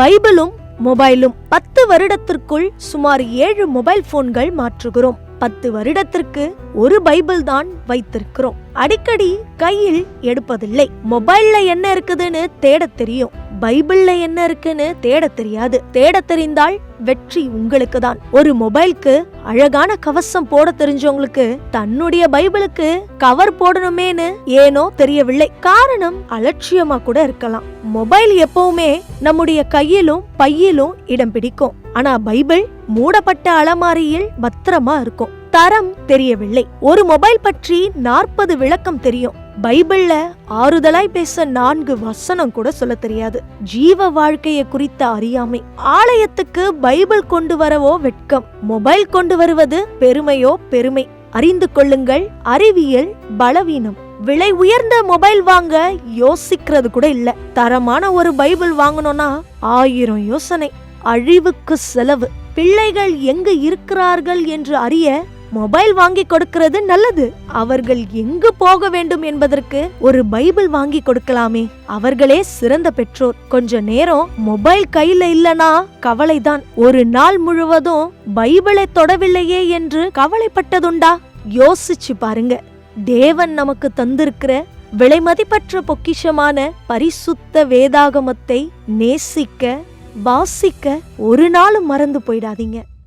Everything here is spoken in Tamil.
பைபிளும் மொபைலும் பத்து வருடத்திற்குள் சுமார் ஏழு மொபைல் போன்கள் மாற்றுகிறோம். பத்து வருடத்திற்கு ஒரு பைபிள் தான் வைத்திருக்கிறோம். அடிக்கடி கையில் எடுப்பதில்லை. மொபைல்ல என்ன இருக்குதுன்னு தேட தெரியும். பைபிள்ல என்ன இருக்குன்னு தேட தெரியாது. தேட தெரிந்தால் வெற்றி உங்களுக்கு தான் ஒரு மொபைலுக்கு அழகான கவசம் போட தெரிஞ்சவங்களுக்கு தன்னுடைய பைபிளுக்கு கவர் போடணுமேனு ஏனோ தெரியவில்லை. காரணம் அலட்சியமா கூட இருக்கலாம். மொபைல் எப்பவுமே நம்முடைய கையிலும் பையிலும் இடம் பிடிக்கும். ஆனா பைபிள் மூடப்பட்ட அலமாரியில் பத்திரமா இருக்கும். தரம் தெரியவில்லை. ஒரு மொபைல் பற்றி நாற்பது விளக்கம் தெரியும். பைபிள்ல ஆறுதலாய் பேச நான்கு வசனம் கூட சொல்ல தெரியாது. ஜீவ வாழ்க்கையை குறித்த அறியாமை. ஆலயத்துக்கு பைபிள் கொண்டு வரவோ வெட்கம். மொபைல் கொண்டு வருவது பெருமையோ பெருமை. அறிந்து கொள்ளுங்கள் அறிவியல் பலவீனம். விலை உயர்ந்த மொபைல் வாங்க யோசிக்கிறது கூட இல்ல. தரமான ஒரு பைபிள் வாங்கணும்னா ஆயிரம் யோசனை. அழிவுக்கு செலவு. பிள்ளைகள் எங்கு இருக்கிறார்கள் என்று அறிய மொபைல் வாங்கி கொடுக்கிறது நல்லது. அவர்கள் எங்கு போக வேண்டும் என்பதற்கு ஒரு பைபிள் வாங்கி கொடுக்கலாமே. அவர்களே சிறந்த பெற்றோர். கொஞ்ச நேரம் மொபைல் கையில இல்லனா கவலைதான். ஒரு நாள் முழுவதும் பைபிளை தொடவில்லையே என்று கவலைப்பட்டதுண்டா? யோசிச்சு பாருங்க. தேவன் நமக்கு தந்திருக்கிற விலைமதிப்பற்ற பொக்கிஷமான பரிசுத்த வேதாகமத்தை நேசிக்க வாசிக்க ஒரு நாளும் மறந்து போயிடாதீங்க.